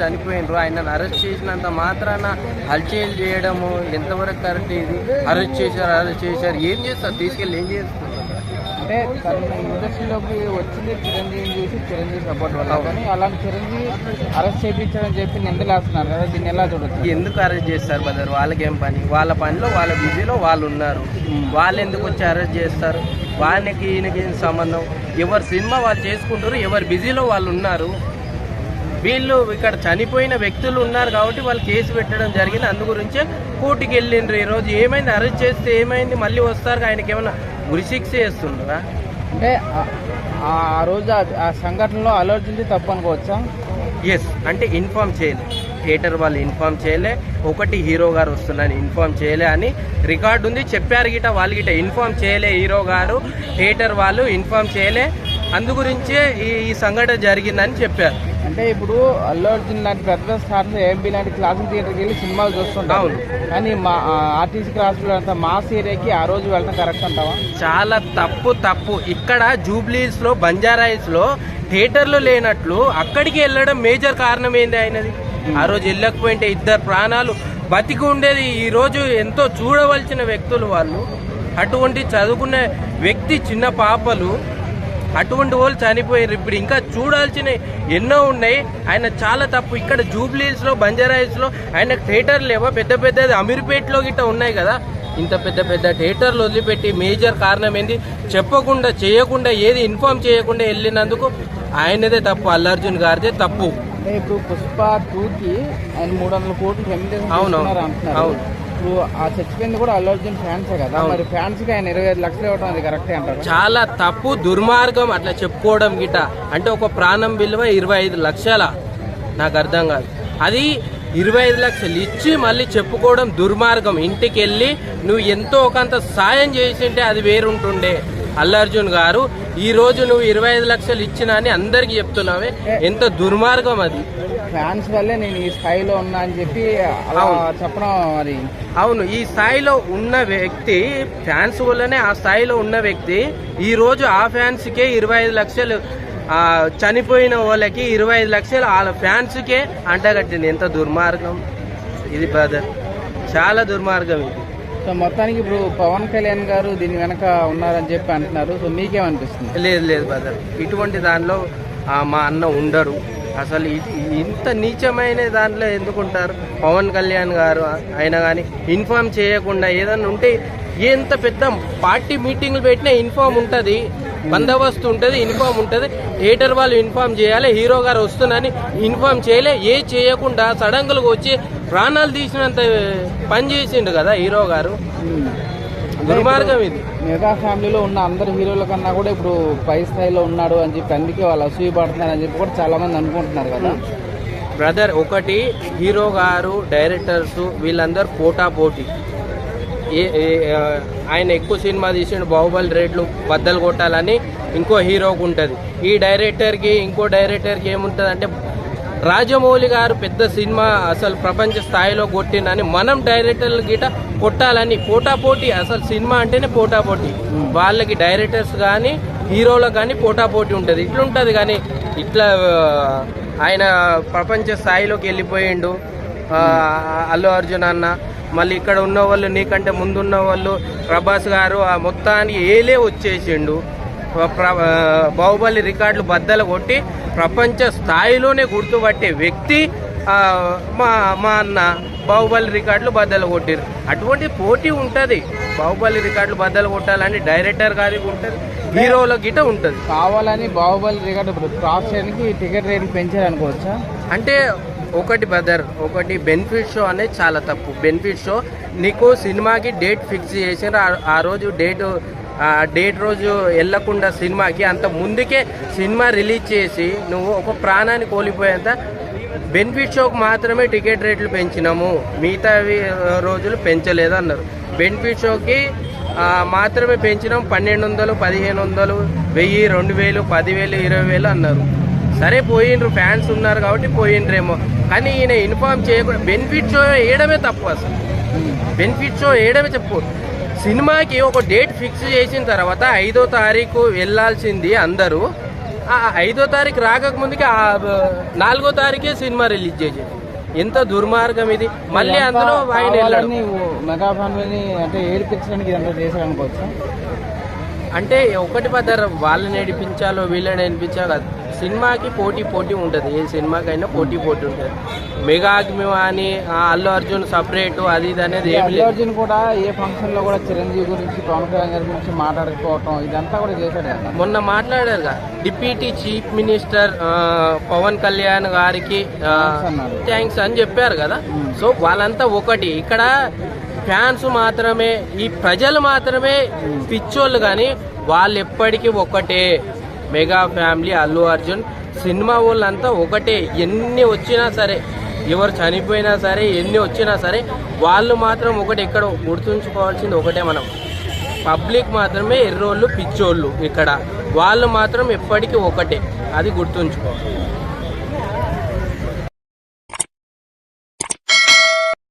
చనిపోయినరు. ఆయనను అరెస్ట్ చేసినంత మాత్రాన హల్చల్ చేయడము ఎంతవరకు కరెక్ట్ ఇది? అరెస్ట్ చేశారు అరెస్ట్ చేశారు. ఏం చేస్తారు? తీసుకెళ్ళి ఏం చేస్తారు అంటే తన ఇండస్ట్రీలోకి వచ్చింది చిరంజీవిని చూసి చిరంజీవి సపోర్ట్ వల్ల. కానీ అలాంటి చిరంజీవి అరెస్ట్ చేయించారని చెప్పి నిందలేస్తున్నారు కదా దీన్ని ఎలా చూడొచ్చు? ఎందుకు అరెస్ట్ చేస్తారు బ్రదర్? వాళ్ళకేం పని? వాళ్ళ పనిలో వాళ్ళ బిజీలో వాళ్ళు ఉన్నారు. వాళ్ళు ఎందుకు వచ్చి అరెస్ట్ చేస్తారు? వాళ్ళకి ఈయనకి ఏం సంబంధం? ఎవరి సినిమా వాళ్ళు చేసుకుంటారు ఎవరి బిజీలో వాళ్ళు ఉన్నారు. వీళ్ళు ఇక్కడ చనిపోయిన వ్యక్తులు ఉన్నారు కాబట్టి వాళ్ళు కేసు పెట్టడం జరిగింది. అందు గురించే కోర్టుకి వెళ్ళిండ్రు. ఈరోజు ఏమైంది? అరెస్ట్ చేస్తే ఏమైంది? మళ్ళీ వస్తారు. ఆయనకి ఏమైనా ఉరిశిక్ష చేస్తుండ్రా అంటే ఆ- రోజు ఆ- ఆ సంఘటనలో అలర్జుంది తప్పు అనుకోవచ్చా? ఎస్ అంటే ఇన్ఫామ్ చేయలే. థియేటర్ వాళ్ళు ఇన్ఫామ్ చేయలే. ఒకటి హీరో గారు వస్తున్నారని ఇన్ఫామ్ చేయలే అని రికార్డు ఉంది. చెప్పారు గిట వాళ్ళు గిట ఇన్ఫామ్ చేయలే హీరో గారు. థియేటర్ వాళ్ళు ఇన్ఫామ్ చేయలే. అందు గురించే ఈ ఈ సంఘటన జరిగిందని చెప్పారు. అంటే ఇప్పుడు అల్లు అర్జున్ లాంటి పెద్ద స్టార్స్ ఏఎంబి లాంటి క్లాసిక్ థియేటర్కి వెళ్ళి సినిమాలు చూస్తుంటాం అవును. కానీ మా ఆర్టీసీ క్లాసులో అంతా మాస్ ఏరియాకి ఆ రోజు వెళ్ళడం కరెక్ట్ అంటావా? చాలా తప్పు తప్పు. ఇక్కడ జూబ్లీస్లో బంజారాయిస్లో థియేటర్లు లేనట్లు అక్కడికి వెళ్ళడం మేజర్ కారణం ఏంది ఆయనది ఆ రోజు వెళ్ళకపోయింటే ఇద్దరు ప్రాణాలు బతికి ఉండేది. ఈ రోజు ఎంతో చూడవలసిన వ్యక్తులు వాళ్ళు. అటువంటి చదువుకున్న వ్యక్తి చిన్న పాపలు అటువంటి వాళ్ళు చనిపోయారు ఇప్పుడు ఇంకా చూడాల్సిన ఎన్నో ఉన్నాయి. ఆయన చాలా తప్పు. ఇక్కడ జూబ్లీస్లో బంజారాయిస్లో ఆయన థియేటర్ లేవో పెద్ద పెద్ద అమీర్పేటలో గిట్ట ఉన్నాయి కదా. ఇంత పెద్ద పెద్ద థియేటర్లు వదిలిపెట్టి మేజర్ కారణం ఏంది? చెప్పకుండా చేయకుండా ఏది ఇన్ఫార్మ్ చేయకుండా వెళ్ళినందుకు ఆయనదే తప్పు. అల్లర్జున్ గారిదే తప్పు. ఇప్పుడు పుష్ప టూకి ఆయన మూడు వందల కోట్లు అవును, అవును. ఇప్పుడు ఆ చచ్చిపోయింది కూడా అల్లు అర్జున్ ఫ్యాన్సే కదా. మరి ఫ్యాన్స్కి ఆయన ఇరవై ఐదు లక్షలు ఇవ్వడం అది కరెక్టే అంటారు? చాలా తప్పు దుర్మార్గం అట్లా చెప్పుకోవడం గిట. అంటే ఒక ప్రాణం విలువ ఇరవై ఐదు లక్షల. నాకు అర్థం కాదు. అది ఇరవై ఐదు లక్షలు ఇచ్చి మళ్ళీ చెప్పుకోవడం దుర్మార్గం. ఇంటికి వెళ్ళి నువ్వు ఎంతో ఒకంత సాయం చేసింటే అది వేరుంటుండే. అల్లర్జున్ గారు ఈ రోజు నువ్వు ఇరవై ఐదు లక్షలు ఇచ్చినా అని అందరికి చెప్తున్నావే. ఎంత దుర్మార్గం అది. ఫ్యాన్స్ వల్లే నేను ఈ స్థాయిలో ఉన్నా అని చెప్పి అలా. చెప్పడం మరి. అవును ఈ స్థాయిలో ఉన్న వ్యక్తి ఫ్యాన్స్ వల్లనే ఆ స్థాయిలో ఉన్న వ్యక్తి ఈ రోజు ఆ ఫ్యాన్స్కే ఇరవై ఐదు లక్షలు ఆ, చనిపోయిన వాళ్ళకి ఇరవై ఐదు లక్షలు వాళ్ళ ఫ్యాన్స్కే అంటగట్టింది. ఎంత దుర్మార్గం. ఇది బ్రదర్ చాలా దుర్మార్గం ఇది. సో మొత్తానికి ఇప్పుడు పవన్ కళ్యాణ్ గారు దీని వెనక ఉన్నారని చెప్పి అంటున్నారు. సో మీకేమనిపిస్తుంది? లేదు లేదు బ్రదర్ ఇటువంటి దానిలో మా అన్న ఉండరు. అసలు ఇంత నీచమైన దాంట్లో ఎందుకుంటారు పవన్ కళ్యాణ్ గారు అయినా కానీ ఇన్ఫామ్ చేయకుండా ఏదన్నా ఉంటే ఎంత పెద్ద పార్టీ మీటింగ్లు పెట్టినా ఇన్ఫామ్ ఉంటుంది. బందోబస్తు ఉంటుంది ఇన్ఫామ్ ఉంటుంది. థియేటర్ వాళ్ళు ఇన్ఫామ్ చేయాలి హీరో గారు వస్తున్నారని ఇన్ఫామ్ చేయలే. ఏ చేయకుండా సడన్గా వచ్చి ప్రాణాలు తీసినంత పని చేసిండు కదా హీరో గారు. దుర్మార్గం ఇది. మెగా ఫ్యామిలీలో ఉన్న అందరు హీరోల కన్నా కూడా ఇప్పుడు పై స్థాయిలో ఉన్నాడు అని చెప్పి అందుకే వాళ్ళు అసూయ పడుతున్నారు అని చెప్పి కూడా చాలా మంది అనుకుంటున్నారు కదా. బ్రదర్ ఒకటి హీరో గారు డైరెక్టర్స్ వీళ్ళందరూ పోటా పోటీ. ఏ- ఏ- ఆయన ఎక్కువ సినిమా తీసిండు బాహుబలి రేట్లు బద్దలు కొట్టాలని ఇంకో హీరోకు ఉంటుంది. ఈ డైరెక్టర్కి ఇంకో డైరెక్టర్కి ఏముంటుంది అంటే రాజమౌళి గారు పెద్ద సినిమా అసలు ప్రపంచ స్థాయిలో కొట్టినని మనం డైరెక్టర్ల గిట కొట్టాలని పోటాపోటీ అసలు సినిమా అంటేనే పోటాపోటీ. వాళ్ళకి డైరెక్టర్స్ కానీ హీరోలకు కానీ పోటాపోటీ ఉంటుంది. ఇట్లుంటుంది కానీ ఇట్లా ఆయన ప్రపంచ స్థాయిలోకి వెళ్ళిపోయిండు అల్లు అర్జున్ అన్న మళ్ళీ ఇక్కడ ఉన్న వాళ్ళు నీకంటే ముందున్న వాళ్ళు ప్రభాస్ గారు ఆ మొత్తానికి ఏలే వచ్చేసిండు. బాహుబలి రికార్డులు బద్దలు కొట్టి ప్రపంచ స్థాయిలోనే గుర్తుపట్టే వ్యక్తి మా మా అన్న బాహుబలి రికార్డులు బద్దలు కొట్టిరు. అటువంటి పోటీ ఉంటుంది. బాహుబలి రికార్డులు బద్దలు కొట్టాలని డైరెక్టర్ గారికి ఉంటుంది హీరోల గిట ఉంటుంది. కావాలని బాహుబలి రికార్డు క్రాస్ చేయడానికి టికెట్ రేట్లు పెంచారు అనుకోవచ్చా అంటే ఒకటి బ్రదర్ ఒకటి బెనిఫిట్ షో అనేది చాలా తప్పు. బెనిఫిట్ షో నీకు సినిమాకి డేట్ ఫిక్స్ చేసిన ఆ రోజు డేట్ డేట్ రోజు వెళ్ళకుండా సినిమాకి అంత ముందుకే సినిమా రిలీజ్ చేసి నువ్వు ఒక ప్రాణాన్ని కోల్పోయేంత బెనిఫిట్ షోకి మాత్రమే టికెట్ రేట్లు పెంచినాము. మిగతావి రోజులు పెంచలేదు అన్నారు బెనిఫిట్ షోకి మాత్రమే పెంచినాం పన్నెండు వందలు పదిహేను వందలు వెయ్యి రెండు వేలు పదివేలు ఇరవై వేలు అన్నారు. సరే పోయిండ్రు ఫ్యాన్స్ ఉన్నారు కాబట్టి పోయిండ్రేమో. కానీ ఈయన ఇన్ఫార్మ్ చేయకుండా బెనిఫిట్ షో వేయడమే తప్పు అసలు. బెనిఫిట్ షో వేయడమే చెప్పు. సినిమాకి ఒక డేట్ ఫిక్స్ చేసిన తర్వాత ఐదో తారీఖు వెళ్ళాల్సింది అందరూ. ఆ ఐదో తారీఖు రాక ముందుకే ఆ నాలుగో తారీఖే సినిమా రిలీజ్ చేసేది. ఎంత దుర్మార్గం ఇది. మళ్ళీ అందులో ఆయన మెగా ఫ్యామిలీని అంటే ఏడిపించడానికి ఇదంతా చేశారు అనుకోవచ్చు అంటే ఒకటి పదర వాళ్ళని నడిపించాలో వీళ్ళని నడిపించాలో కాదు. సినిమాకి పోటీ పోటీ ఉంటుంది. ఏ సినిమాకైనా పోటీ పోటీ ఉంటుంది. మెగా అగ్నివాణి ఆ అల్లు అర్జున్ సపరేట్ అది ఇది అనేది ఏమి అల్లు లేదు. అర్జున్ కూడా ఏ ఫంక్షన్లో కూడా చిరంజీవి గురించి పవన్ కళ్యాణ్ గారి గురించి మాట్లాడుకోవటం ఇదంతా కూడా చేశాడు కదా మొన్న మాట్లాడారుగా డిప్యూటీ చీఫ్ మినిస్టర్ ఆ, పవన్ కళ్యాణ్ గారికి అన్నారు. థ్యాంక్స్ అని చెప్పారు కదా. Hmm. సో వాళ్ళంతా ఒకటి ఇక్కడ ఫ్యాన్స్ మాత్రమే ఈ ప్రజలు మాత్రమే పిచ్చోళ్ళు కానీ వాళ్ళు ఎప్పటికీ ఒకటే mega family Allu Arjun. Cinema వాళ్ళంతా ఒకటే ఎన్ని వచ్చినా సరే ఎవరు చనిపోయినా సరే ఎన్ని వచ్చినా సరే వాళ్ళు మాత్రం ఒకటి ఇక్కడ గుర్తుంచుకోవాల్సింది ఒకటే మనం. పబ్లిక్ మాత్రమే ఎర్రోళ్ళు పిచ్చోళ్ళు ఇక్కడ. వాళ్ళు మాత్రం ఎప్పటికీ ఒకటే. అది గుర్తుంచుకోవాలి.